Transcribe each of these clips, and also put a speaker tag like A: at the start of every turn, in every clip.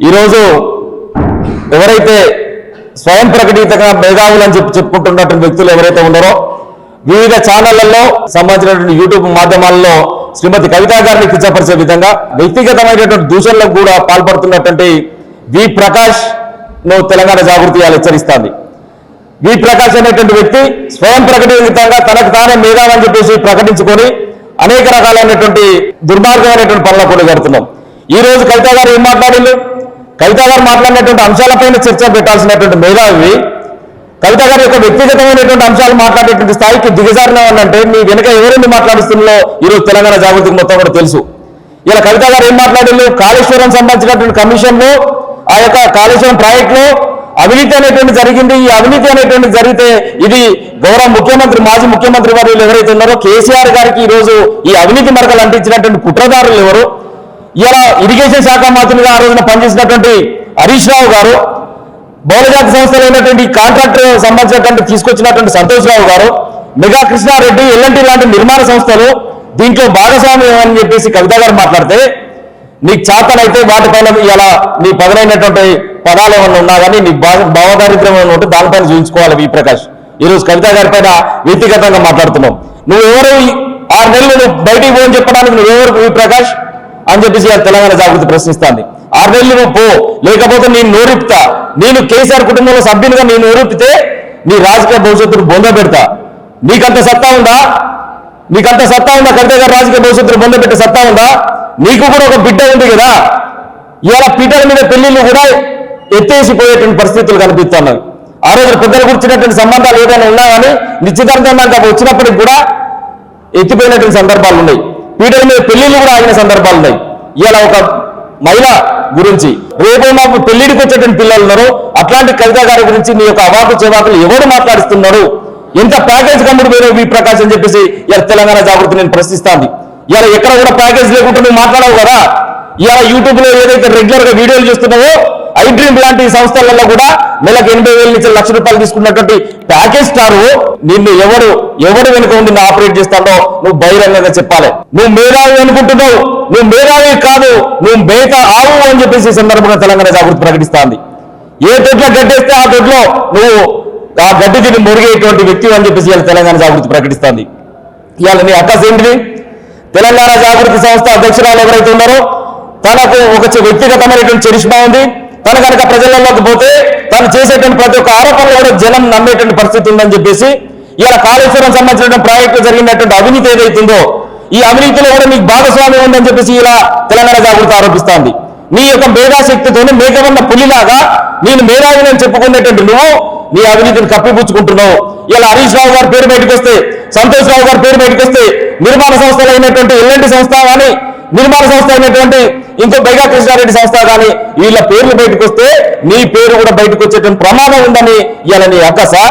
A: ఈరోజు ఎవరైతే స్వయం ప్రకటితంగా మేధావులు అని చెప్పి చెప్పుకుంటున్నటువంటి వ్యక్తులు ఎవరైతే ఉన్నారో వివిధ ఛానళ్ళలో సంబంధించినటువంటి యూట్యూబ్ మాధ్యమాల్లో శ్రీమతి కవితా గారిని కించపరిచే విధంగా వ్యక్తిగతమైనటువంటి దూషణలకు కూడా పాల్పడుతున్నటువంటి వి ప్రకాష్ను తెలంగాణ జాగృతి హెచ్చరిస్తుంది. వి ప్రకాష్ అనేటువంటి వ్యక్తి స్వయం ప్రకటితంగా తనకు తానే మేధావని చెప్పేసి ప్రకటించుకొని అనేక రకాలైనటువంటి దుర్మార్గమైనటువంటి పనులకు కూడా జరుగుతున్నాం ఈ రోజు కవిత గారు ఏం మాట్లాడింది కవిత గారు మాట్లాడినటువంటి అంశాలపైన చర్చ పెట్టాల్సినటువంటి మేధావి కవిత గారి యొక్క వ్యక్తిగతమైనటువంటి అంశాలు మాట్లాడేటువంటి స్థాయికి దిగజారిన మీ వెనుక ఎవరిని మాట్లాడుతుందో ఈరోజు తెలంగాణ జాగృతికి మొత్తం కూడా తెలుసు. ఇలా కవిత గారు ఏం మాట్లాడింది కాళేశ్వరం సంబంధించినటువంటి కమిషన్ ఆ యొక్క కాళేశ్వరం ప్రాజెక్ట్లో అవినీతి అనేటువంటి జరిగింది. ఈ అవినీతి అనేటువంటి జరిగితే ఇది గౌరవ ముఖ్యమంత్రి మాజీ ముఖ్యమంత్రి వారు ఎవరైతే ఉన్నారో కేసీఆర్ గారికి ఈ రోజు ఈ అవినీతి మరకలు అంటించినటువంటి కుట్రదారులు ఎవరు? ఇలా ఇరిగేషన్ శాఖ మంత్రిగా ఆ రోజున పనిచేసినటువంటి హరీష్ రావు గారు బహుళజాతి సంస్థలు అయినటువంటి కాంట్రాక్టర్ సంబంధించినటువంటి తీసుకొచ్చినటువంటి సంతోష్ రావు గారు మెగా కృష్ణారెడ్డి ఎల్ఎన్టీ లాంటి నిర్మాణ సంస్థలు దీంట్లో భాగస్వామ్యం అని చెప్పేసి కవిత గారు మాట్లాడితే నీకు చేతనైతే వాటిపైన ఇలా నీ పదనైనటువంటి పదాలు ఏమన్నా ఉన్నా కానీ నీ భావదారిద్ర్యం ఏమైనా ఉంటే దానిపైన చూపించుకోవాలి వి ప్రకాష్. ఈరోజు కవిత గారి పైన వ్యక్తిగతంగా మాట్లాడుతున్నావు నువ్వు ఎవరు ఆరు నెలలు నువ్వు బయటికి పోని చెప్పడానికి నువ్వు ఎవరు వి ప్రకాష్? అని చెప్పేసి తెలంగాణ జాగృతి ప్రశ్నిస్తాంది. ఆరు నువ్వు పో. లేకపోతే నేను నోరిపుతా. నేను కేసీఆర్ కుటుంబంలో సభ్యునిగా నేను నోరిపితే నీ రాజకీయ భవిష్యత్తును బొంద పెడతా. నీకంత సత్తా ఉందా? నీకంత సత్తా ఉందా? కవిత గారు రాజకీయ భవిష్యత్తును బొంద పెట్టే సత్తా ఉందా? నీకు కూడా ఒక బిడ్డ ఉంది కదా. ఇవాళ పీటల మీద పెళ్ళిళ్ళు కూడా ఎత్తేసిపోయేటువంటి పరిస్థితులు కనిపిస్తున్నాయి. ఆ రోజు పెద్దలు కూర్చున్నటువంటి సంబంధాలు ఏదైనా ఉన్నా కానీ నిశ్చితార్థం దాకా వచ్చినప్పటికి కూడా ఎత్తిపోయినటువంటి సందర్భాలు ఉన్నాయి. వీటి మీద పెళ్ళిళ్ళు కూడా ఆగిన సందర్భాలు ఉన్నాయి. ఇలా ఒక మహిళ గురించి రేపు మాకు పెళ్ళిడికి వచ్చేటువంటి పిల్లలు ఉన్నారు. అట్లాంటి కవిత గారి గురించి నీ యొక్క అవాకు చెవాకులు ఎవరు మాట్లాడిస్తున్నారు? ఎంత ప్యాకేజ్ కమ్ముడు మీరు మీ ప్రకాశం? అని చెప్పేసి ఇలా తెలంగాణ జాగృతి నేను ప్రశ్నిస్తాంది. ఇలా ఎక్కడ కూడా ప్యాకేజ్ లేకుండా నువ్వు మాట్లాడవు కదా? ఇలా యూట్యూబ్లో ఏదైతే రెగ్యులర్గా వీడియోలు చూస్తున్నావో ఐ డ్రీమ్ లాంటి సంస్థలలో కూడా నెలకు ఎనభై వేల నుంచి లక్ష రూపాయలు తీసుకున్నటువంటి ప్యాకేజ్ స్టార్ నిన్ను ఎవరు ఎవరు వెనుక ఉండి నువ్వు ఆపరేట్ చేస్తాడో నువ్వు బహిరంగంగా చెప్పాలి. నువ్వు మేధావి అనుకుంటున్నావు నువ్వు మేధావి కాదు నువ్వు మేత ఆవు అని చెప్పేసి సందర్భంగా తెలంగాణ జాగృతి ప్రకటిస్తాంది. ఏ దొడ్లో గడ్డేస్తే ఆ దొడ్లో నువ్వు ఆ గడ్డి తిని మురిగేటువంటి వ్యక్తి అని చెప్పేసి ఇవాళ తెలంగాణ జాగృతి ప్రకటిస్తాంది. ఇవాళ నీ అక్కస్ ఏంటిది? తెలంగాణ జాగృతి సంస్థ అధ్యక్షురాలు ఎవరైతే ఉన్నారో తనకు ఒక వ్యక్తిగతమైనటువంటి చరిష్మా ఉంది. తన కనుక ప్రజలలోకి పోతే తను చేసేటువంటి ప్రతి ఒక్క ఆరోపణలు కూడా జనం నమ్మేటువంటి పరిస్థితి ఉందని చెప్పేసి ఇలా కాళేశ్వరం సంబంధించిన ప్రాజెక్టు జరిగినటువంటి అవినీతి ఏదైతుందో ఈ అవినీతిలో కూడా మీకు భాగస్వామ్యం ఉందని చెప్పేసి ఇలా తెలంగాణ జాగృతి ఆరోపిస్తోంది. నీ యొక్క మేధాశక్తితోనే మేఘవన్న పులిలాగా నేను మేధావిని అని చెప్పుకునేటువంటి నువ్వు నీ అవినీతిని కప్పిపుచ్చుకుంటున్నావు. ఇలా హరీష్ రావు గారి పేరు బయటకు వస్తే సంతోష్ రావు గారి పేరు బయటకు వస్తే నిర్మాణ సంస్థలు అయినటువంటి ఎల్లంటి సంస్థ కానీ నిర్మాణ సంస్థ అయినటువంటి ఇంకో బైగా కృష్ణారెడ్డి సంస్థ కానీ వీళ్ళ పేర్లు బయటకు వస్తే నీ పేరు కూడా బయటకు వచ్చేటువంటి ప్రమాదం ఉందని ఇలా నీ అక్కసా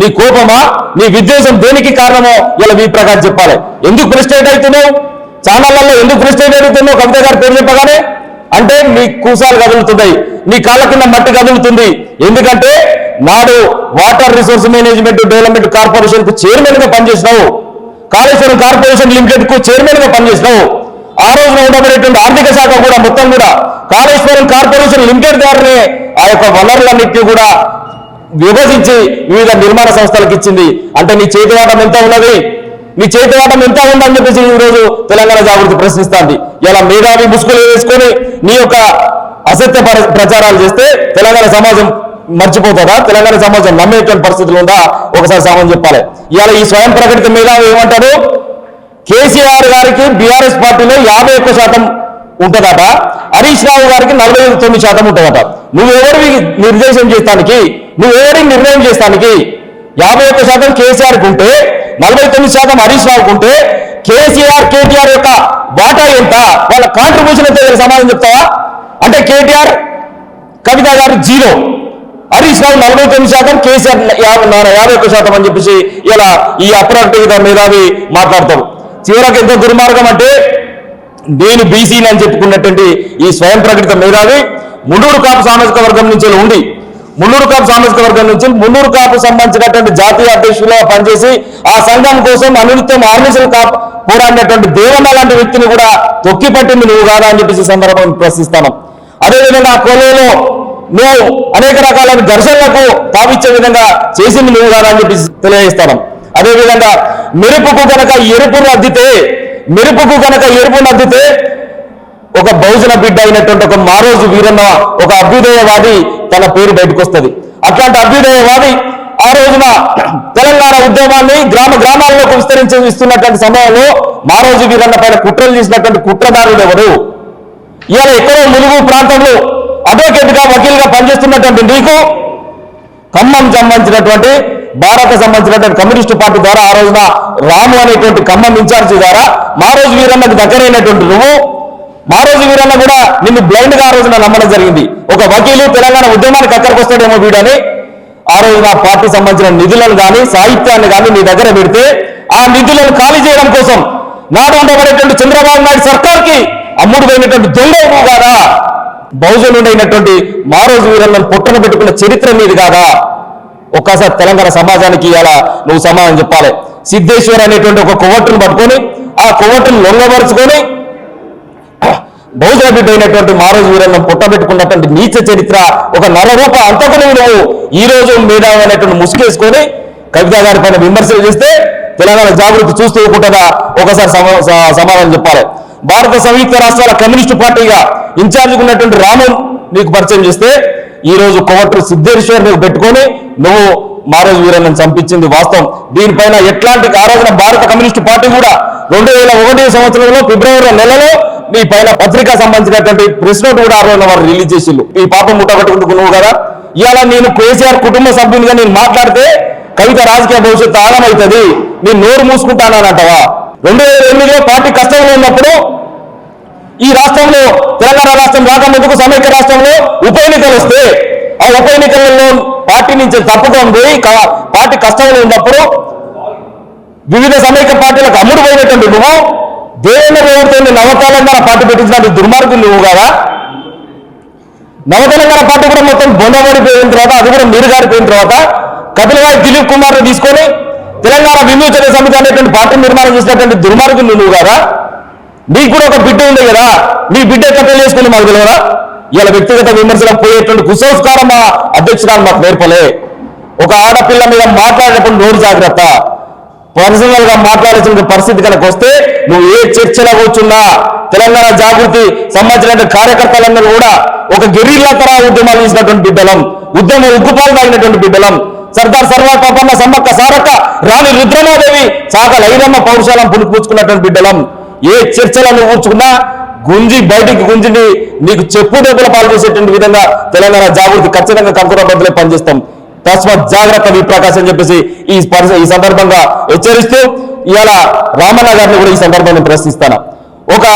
A: నీ కోపమా నీ విద్వేషం దేనికి కారణమో ఇలా మీ ప్రకారం చెప్పాలి. ఎందుకు ఫ్రస్ట్రేట్ అవుతున్నావు? ఛానళ్ళలో ఎందుకు ఫ్రస్ట్రేట్ అవుతున్నావు? కవిత గారి పేరు చెప్పగానే? అంటే నీ కూసాలు కదులుతున్నాయి నీ కాళ్ళ కింద మట్టి కదులుతుంది. ఎందుకంటే నాడు వాటర్ రిసోర్స్ మేనేజ్మెంట్ డెవలప్మెంట్ కార్పొరేషన్కు చైర్మన్గా పనిచేసినావు. కాళేశ్వరం కార్పొరేషన్ లిమిటెడ్కు చైర్మన్గా పనిచేసినావు. ఆ రోజున ఉండబడేటువంటి ఆర్థిక శాఖ కూడా మొత్తం కూడా కాళేశ్వరం కార్పొరేషన్ లిమిటెడ్ ద్వారానే ఆ యొక్క వనరులన్నింటినీ కూడా విభజించి వివిధ నిర్మాణ సంస్థలకు ఇచ్చింది. అంటే నీ చేతివాటం ఎంత ఉన్నది? నీ చేతివాటం ఎంత ఉందని చెప్పేసి ఈ రోజు తెలంగాణ జాగృతి ప్రశ్నిస్తాంది. ఇలా మేధావి ముసుగులు వేసుకొని నీ యొక్క అసత్య ప్రచారాలు చేస్తే తెలంగాణ సమాజం మర్చిపోతుందా? తెలంగాణ సమాజం నమ్మేటువంటి పరిస్థితులు ఉందా? ఒకసారి సమాజం చెప్పాలి. ఇవాళ ఈ స్వయం ప్రకటిత మేధావి ఏమంటారు? కేసీఆర్ గారికి బీఆర్ఎస్ పార్టీలో యాభై ఒక్క శాతం ఉంటుందట. హరీష్ రావు గారికి నలభై తొమ్మిది శాతం ఉంటుందట. నువ్వెవరి నిర్దేశం చేస్తానికి? నువ్వెవరి నిర్ణయం చేస్తానికి? యాభై ఒక్క శాతం కేసీఆర్ ఉంటే నలభై తొమ్మిది శాతం హరీష్ రావుకు ఉంటే కేసీఆర్ కేటీఆర్ యొక్క వాటా ఎంత? వాళ్ళ కాంట్రిబ్యూషన్ ఎంత? సమాధానం చెప్తావా? అంటే కేటీఆర్ కవిత గారు జీరో. హరీష్ రావు నలభై తొమ్మిది శాతం కేసీఆర్ యాభై యాభై ఒక్క శాతం అని చెప్పేసి ఇలా ఈ అప్రాక్టిక మేధావి మాట్లాడతారు. చివరకు ఎంత దుర్మార్గం అంటే నేను బీసీని అని చెప్పుకున్నటువంటి ఈ స్వయం ప్రకటిత మేధావి మున్నూరు కాపు సామాజిక వర్గం నుంచి ఉండి మున్నూరు కాపు సామాజిక వర్గం నుంచి మున్నూరు కాపు సంబంధించినటువంటి జాతీయ అధ్యక్షులుగా పనిచేసి ఆ సంఘం కోసం అనునిత్యం ఆర్మిషన్ కాపు పోరాడినటువంటి దేవన్న లాంటి వ్యక్తిని కూడా తొక్కి పట్టింది నువ్వు కాదా అని చెప్పేసి సందర్భం ప్రశ్నిస్తాను. అదేవిధంగా ఆ నువ్వు అనేక రకాలైన ఘర్షణలకు తావిచ్చే విధంగా చేసింది నువ్వు కాదా అని చెప్పేసి తెలియజేస్తాను. అదేవిధంగా మెరుపుకు గనక ఎరుపును అద్దితే మెరుపుకు గనక ఎరుపును అద్దితే ఒక బహుజన బిడ్డ అయినటువంటి ఒక మారోజు వీరన్న ఒక అభ్యుదయవాది తన పేరు బయటకు వస్తుంది అట్లాంటి అభ్యుదయవాది ఆ రోజున తెలంగాణ ఉద్యమాన్ని గ్రామ గ్రామాల్లోకి విస్తరించి ఇస్తున్నటువంటి సమయంలో మారోజు వీరన్న పైన కుట్రలు చేసినటువంటి కుట్రదారుడు ఎవరు? ఇవాళ ఎక్కడో ములుగు ప్రాంతంలో అడ్వకేట్గా వకీల్గా పనిచేస్తున్నటువంటి నీకు ఖమ్మం సంబంధించినటువంటి భారత సంబంధించినటువంటి కమ్యూనిస్టు పార్టీ ద్వారా ఆ రోజున రాము అనేటువంటి ఖమ్మం ఇన్ఛార్జి ద్వారా మారోజు వీరన్నకు దగ్గరైనటువంటి నువ్వు మారోజు వీరన్న కూడా నిన్ను బ్లైండ్గా ఆ రోజున నమ్మడం జరిగింది. ఒక వకీలు తెలంగాణ ఉద్యమానికి అక్కడికి వస్తాడేమో వీడని. ఆ రోజున పార్టీ సంబంధించిన నిధులను కానీ సాహిత్యాన్ని కానీ నీ దగ్గర పెడితే ఆ నిధులను ఖాళీ చేయడం కోసం నాడు ఉండబడేటువంటి చంద్రబాబు నాయుడు సర్కార్కి అమ్ముడు పోయినటువంటి దొంగవు కాదా? బహుజనుడైనటువంటి మారోజు వీరన్నను పొట్టను పెట్టుకున్న చరిత్ర మీది కాదా? ఒక్కసారి తెలంగాణ సమాజానికి ఇలా నువ్వు సమాధానం చెప్పాలి. సిద్ధేశ్వర్ అనేటువంటి ఒక కొవ్వట్టును పట్టుకొని ఆ కొవ్వట్టును లొంగబరుచుకొని బహుజన బిడ్డ అయినటువంటి మారోజు వీరన్న పుట్టబెట్టుకున్నటువంటి నీచ చరిత్ర ఒక నరరూప అంతకుని నువ్వు ఈ రోజు మీద అనేటువంటి ముసుగేసుకొని కవిత గారి పైన విమర్శలు చేస్తే తెలంగాణ జాగృతి చూస్తూ కూడా ఒకసారి సమా- స- సమాధానం చెప్పాలి. భారత సంయుక్త రాష్ట్రాల కమ్యూనిస్టు పార్టీగా ఇన్ఛార్జ్ ఉన్నటువంటి రామన్ నీకు పరిచయం చేస్తే ఈ రోజు కోవట్టు సిద్ధేశ్వర్ నువ్వు పెట్టుకొని నువ్వు మారోజు వీరన్నను చంపించింది వాస్తవం. దీనిపైన ఎట్లాంటి ఆ భారత కమ్యూనిస్టు పార్టీ కూడా రెండు వేల ఒకటి సంవత్సరంలో ఫిబ్రవరి నెలలో మీ పైన పత్రికా సంబంధించినటువంటి ప్రెస్ నోట్ కూడా ఆ రోజున వారు రిలీజ్ చేసిల్లు ఈ పాపం ముట్టగట్టుకుంటూ నువ్వు కదా? ఇవాళ నేను కేసీఆర్ కుటుంబ సభ్యునిగా నేను మాట్లాడితే కవిత రాజకీయ భవిష్యత్తు ఆగమవుతుంది నేను నోరు మూసుకుంటానంటావా రెండు వేల ఎనిమిదిలో పార్టీ కష్టంలో ఉన్నప్పుడు ఈ రాష్ట్రంలో తెలంగాణ రాష్ట్రం రాకముందుకు సమైక్య రాష్ట్రంలో ఉప ఎన్నికలు వస్తే ఆ ఉప ఎన్నికలలో పార్టీ నుంచి తప్పుకొని పోయి పార్టీ కష్టంలో ఉన్నప్పుడు వివిధ సమైక్య పార్టీలకు అమ్ముడు పోయినటువంటి నువ్వు దేవేంద్ర గౌడ్తో నవతెలంగాణ పార్టీ పెట్టించిన దుర్మార్గులు నువ్వు కదా? నవతెలంగాణ పార్టీ కూడా మొత్తం బొండబడిపోయిన తర్వాత అది కూడా నీరు గారిపోయిన తర్వాత కపిలవాయి దిలీప్ కుమార్ తీసుకొని తెలంగాణ విమోచన సమితి అనేటువంటి పార్టీ నిర్మాణం చేసినటువంటి దుర్మార్గులు నువ్వు కదా? నీకు కూడా ఒక బిడ్డ ఉంది కదా. నీ బిడ్డ ఎట్లా పెళ్ళి చేసుకుని మాకు తెలియదా? ఇలా వ్యక్తిగత విమర్శలకు పోయేటువంటి కుసంస్కారం మా అధ్యక్షురాలు మాకు నేర్పలే. ఒక ఆడపిల్ల మీద మాట్లాడేటప్పుడు నోరు జాగ్రత్త. పర్సనల్గా మాట్లాడాల్సిన పరిస్థితి కనుక వస్తే నువ్వు ఏ చర్చలో కూర్చున్నా తెలంగాణ జాగృతి సంబంధించిన కార్యకర్తలందరూ కూడా ఒక గెరిల్లా తరహా ఉద్యమాలు చేసినటువంటి బిడ్డలం. ఉద్యమం ఉగ్గుపాలు తాగినటువంటి బిడ్డలం. సర్దార్ సర్వపన్న సమ్మక్క సారక్క రాణి రుద్రమాదేవి చాక ఐరమ్మ పౌరుషాలం పులుపుచ్చుకున్నటువంటి బిడ్డలం. ఏ చర్చలను కూర్చుకున్నా గుంజి బయటికి గుంజిని నీకు చెప్పు దెబ్బల పాలు చేసేటువంటి విధంగా తెలంగాణ జాగృతి ఖచ్చితంగా కంకురబద్దలే పనిచేస్తాం. తస్మాత్ జాగ్రత్త విప్రకాశ్ అని చెప్పేసి ఈ ఈ సందర్భంగా హెచ్చరిస్తూ ఇవాళ రామన్న గారిని కూడా ఈ సందర్భంగా ప్రశ్నిస్తాను. ఒక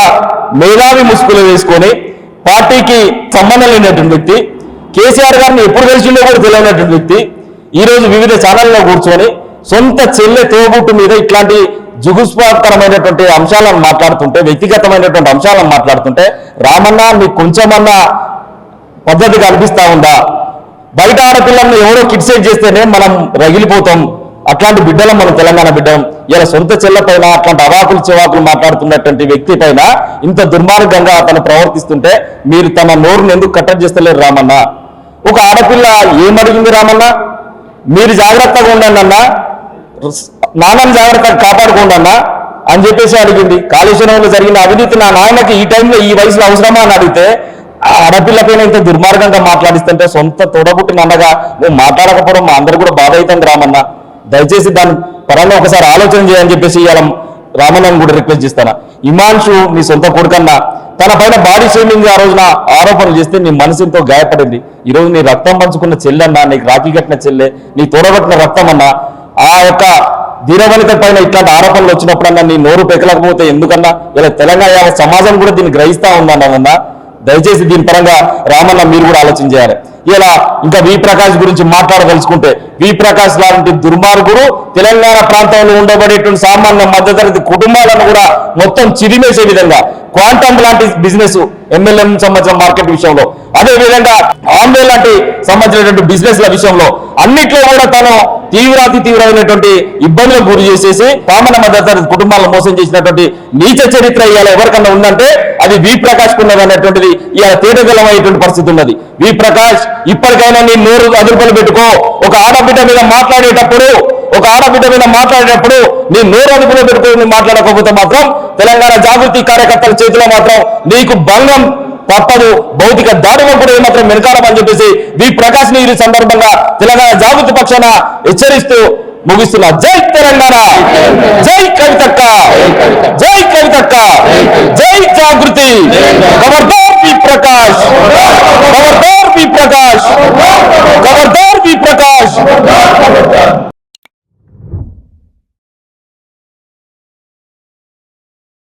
A: మేధావి ముసుగులు వేసుకొని పార్టీకి సంబంధం లేనటువంటి వ్యక్తి కేసీఆర్ గారిని ఎప్పుడు కలిసిందో కూడా తెలియనటువంటి వ్యక్తి ఈరోజు వివిధ ఛానల్లో కూర్చొని సొంత చెల్లె తోబుట్టు మీద ఇట్లాంటి జుగుస్పాకరమైనటువంటి అంశాలను మాట్లాడుతుంటే వ్యక్తిగతమైనటువంటి అంశాలను మాట్లాడుతుంటే రామన్న నీకు కొంచెమన్నా పద్ధతిగా అనిపిస్తా ఉందా? బయట ఆడపిల్లలను ఎవరో కిడ్సైజ్ చేస్తేనే మనం రగిలిపోతాం. అట్లాంటి బిడ్డలం మనం తెలంగాణ బిడ్డం ఇలా సొంత చెల్ల పైన అట్లాంటి అవాకులు చెవాకులు మాట్లాడుతున్నటువంటి వ్యక్తి పైన ఇంత దుర్మార్గంగా అతను ప్రవర్తిస్తుంటే మీరు తన నోరును ఎందుకు కట్టడి చేస్తలేరు రామన్న? ఒక ఆడపిల్ల ఏమడిగింది రామన్న? మీరు జాగ్రత్తగా ఉండండి అన్న. నాన్నని జాగ్రత్తగా కాపాడుకోండన్నా అని చెప్పేసి అడిగింది. కాళేశ్వరంలో జరిగిన అవినీతి నా నాయనకి ఈ టైంలో ఈ వయసులో అవసరమా అని అడిగితే ఆ ఆడపిల్ల పైన ఇంత దుర్మార్గంగా మాట్లాడిస్తుంటే సొంత తోడబుట్టిన అన్నగా నువ్వు మాట్లాడకపోవడం మా అందరు కూడా బాధ అవుతుంది రామన్న. దయచేసి దాని పరంగా ఒకసారి ఆలోచన చేయని చెప్పేసి ఇవాళ రామన్నను కూడా రిక్వెస్ట్ చేస్తాను. ఇమాన్షు నీ సొంత కొడుకన్నా తన పైన బాడీ షేమింగ్ ఆ రోజున ఆరోపణలు చేస్తే నీ మనసు ఎంతో గాయపడింది. ఈ రోజు నీ రక్తం పంచుకున్న చెల్లెన్నా నీకు రాఖీ కట్టిన చెల్లె నీ తోడగొట్టిన రక్తం అన్నా ఆ యొక్క దీనవనిత పైన ఇట్లాంటి ఆరోపణలు వచ్చినప్పుడన్నా నీ నోరు పెకలకపోతే ఎందుకన్నా? ఇలా తెలంగాణ సమాజం కూడా దీన్ని గ్రహిస్తా ఉందన్నా దయచేసి దీని పరంగా రామన్న మీరు కూడా ఆలోచన చేయాలి. ఇలా ఇంకా వి ప్రకాష్ గురించి మాట్లాడదలుచుకుంటే వి ప్రకాష్ లాంటి దుర్మార్గుడు తెలంగాణ ప్రాంతంలో ఉండబడేటువంటి సామాన్య మధ్యతరగతి కుటుంబాలను కూడా మొత్తం చిరిమేసే విధంగా క్వాంటమ్ లాంటి బిజినెస్ ఎమ్మెల్యే సంబంధించిన మార్కెట్ విషయంలో అదే విధంగా ఆన్లైన్ లాంటి సంబంధించినటువంటి బిజినెస్ల విషయంలో అన్నిట్లో కూడా తను తీవ్రాతి తీవ్రమైనటువంటి ఇబ్బందులకు గురి చేసేసి పామన మద్దతు కుటుంబాలను మోసం చేసినటువంటి నీచ చరిత్ర ఇవాళ ఎవరికన్నా ఉందంటే అది వి ప్రకాష్ ఉన్నది అనేటువంటిది ఇవాళ తేటగలమైనటువంటి పరిస్థితి ఉన్నది. వి ప్రకాష్ ఇప్పటికైనా నీ నోరు అదుపులు పెట్టుకో. ఒక ఆడబిడ్డ మీద మాట్లాడేటప్పుడు ఒక ఆడబిడ్డ మీద మాట్లాడేటప్పుడు నీ నోరు అదుపులో పెట్టుకుని మాట్లాడకపోతే మాత్రం తెలంగాణ జాగృతి కార్యకర్తల చేతిలో మాత్రం నీకు భంగం తప్పదు భౌతిక దాడులకు కూడా ఏమాత్రం వెనకాలని చెప్పేసి వి ప్రకాశ్ని ఈ సందర్భంగా తెలంగాణ జాగృతి పక్షాన హెచ్చరిస్తూ ముగిస్తున్నా. జై తెలంగాణ! జై కవితక్క! జై కవితక్క! జై జాగృతి! ప్రకాశ్! పి ప్రకాశ్! పి